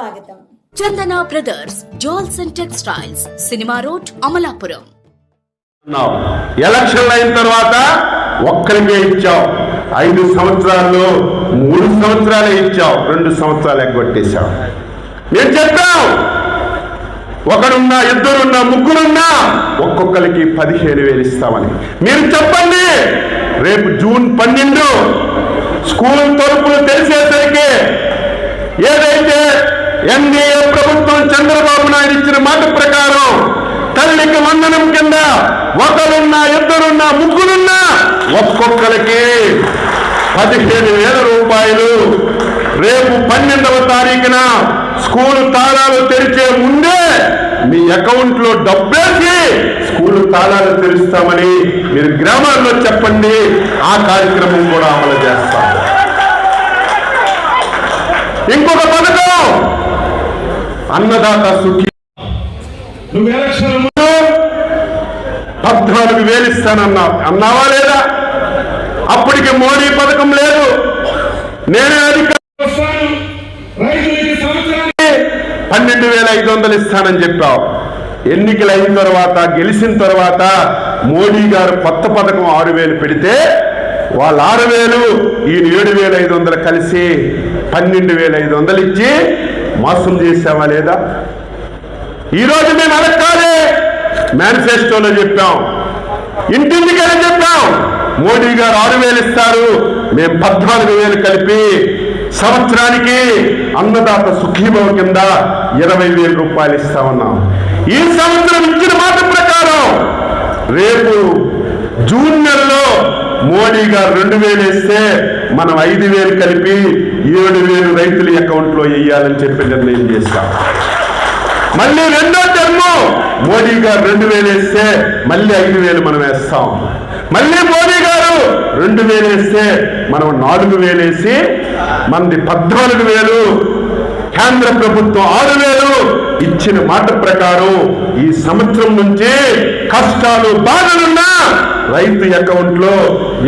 స్వాగతం. Chandana brothers jewels and textiles cinema road Amalapuram. ఉన్నావు. ఎలక్షన్లు అయిన తర్వాత ఒక్కరికే ఇచ్చావు. ఐదు సంవత్సరాల్లో మూడు సంవత్సరాలే ఇచ్చావు. రెండు సంవత్సరాలు ఎగ్గొట్టేశావు నేను చెప్పావు ఒకడున్నా ఇద్దరున్నా ముగ్గురున్నా ఒక్కొక్కరికి పదిహేను వేలు ఇస్తామని. మీరు చెప్పండి. రేపు జూన్ పన్నెండు స్కూల్ తలుపులు తెరిచేసరికి ఏదైతే ఎన్డీఏ ప్రభుత్వం చంద్రబాబు నాయుడు ఇచ్చిన మాట ప్రకారం తల్లికి వందనం కింద ఒకరున్నా ఇద్దరున్నా ముగ్గురున్నా ఒక్కొక్కరికి పదిహేను వేల రూపాయలు. రేపు పన్నెండవ తారీఖున స్కూల్ తాళాలు తెరిచే ముందే మీ అకౌంట్లో డబ్బేసి స్కూల్ తాళాలు తెరుస్తామని మీరు గ్రామాల్లో చెప్పండి. ఆ కార్యక్రమం కూడా అమలు చేస్తాం. ఇంకొక పథకం అన్నదాత సుఖి. నువ్వు ఎలక్షన్ పద్నాలుగు వేలు ఇస్తానన్నా. అన్నావా లేదా? అప్పటికి మోడీ పథకం లేదు. నేనే అధికారం. పన్నెండు వేల ఐదు వందలు ఇస్తానని చెప్పావు. ఎన్నికలు అయిన తర్వాత గెలిచిన తర్వాత మోడీ గారు కొత్త పథకం ఆరు వేలు పెడితే వాళ్ళ ఆరు వేలు ఈయన ఏడు వేల ఐదు వందలు కలిసి పన్నెండు వేల ఐదు వందలు ఇచ్చి మోసం చేసావా లేదా? ఈరోజు మేము అడగాలి. మేనిఫెస్టోలో చెప్పాం. ఇంటింటికైనా చెప్పాం. మోడీ గారు ఆరు వేలు ఇస్తారు. మేము పద్నాలుగు వేలు కలిపి సంవత్సరానికి అన్నదాత సుఖీభవ కింద ఇరవై వేల రూపాయలు ఇస్తామన్నాం. ఈ సంవత్సరం ఇచ్చిన మాట ప్రకారం రేపు జూన్ నెలలో మోడీ గారు రెండు వేలు ఇస్తే మనం ఐదు వేలు కలిపి ఏడు వేలు రైతుల అకౌంట్లో వేయాలని చెప్పి నిర్ణయం చేస్తాం మళ్ళీ రెండో టర్మ్ మోడీ గారు రెండు వేలు వేస్తే మళ్ళీ ఐదు వేలు మనం వేస్తాం. మళ్ళీ మోడీ గారు రెండు వేలు వేస్తే మనం నాలుగు వేలు వేసి మనది పద్నాలుగు వేలు కేంద్ర ప్రభుత్వం ఆరు వేలు ఇచ్చిన మాట ప్రకారం ఈ సంవత్సరం నుంచి కష్టాలు బాధలున్నా రైతు అకౌంట్లో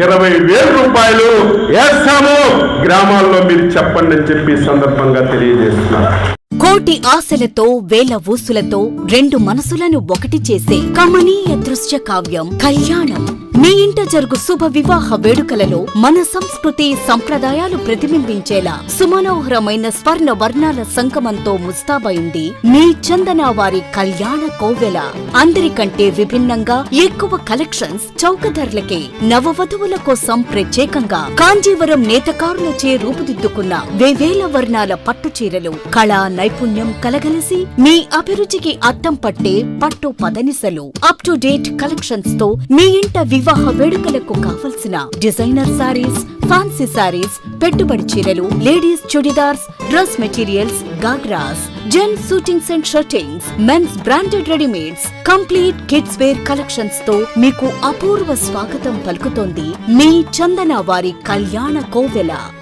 ఇరవై వేల రూపాయలు వేస్తాము. గ్రామాల్లో మీరు చెప్పండి అని చెప్పి సందర్భంగా తెలియజేస్తున్నారు. కోటి ఆశలతో వేల ఊసులతో రెండు మనసులను ఒకటి చేసే కమనీయ దృశ్య కావ్యం కళ్యాణం. మీ ఇంట జరుగు శుభ వివాహ వేడుకలలో మన సంస్కృతి సంప్రదాయాలు ప్రతిబింబించేలా సుమనోహరమైన స్వర్ణ వర్ణాల సంగమంతో ముస్తాబైంది మీ చందన వారి కళ్యాణ కోవెల అందరికంటే విభిన్నంగా ఎక్కువ కలెక్షన్స్ చౌకధరలకే నవవధువుల కోసం ప్రత్యేకంగా కాంజీవరం నేతకారులచే రూపుదిద్దుకున్న వేవేల వర్ణాల పట్టు చీరలు కళా నైపుణ్యం కలగలిసి మీ అభిరుచికి అద్దం పట్టే పట్టు పదనిసలు. అప్ టు డేట్ కలెక్షన్స్తో మీ ఇంట వివాహ వేడుకలకు కావలసిన డిజైనర్ సారీస్ ఫ్యాన్సీ సారీస్ పెట్టుబడి చీరలు ladies churidars dress materials ghagras gents suitings and shirtings men's branded readymades complete kids wear కలెక్షన్స్తో మీకు అపూర్వ స్వాగతం పలుకుతోంది మీ చందన వారి కళ్యాణ కోవెల.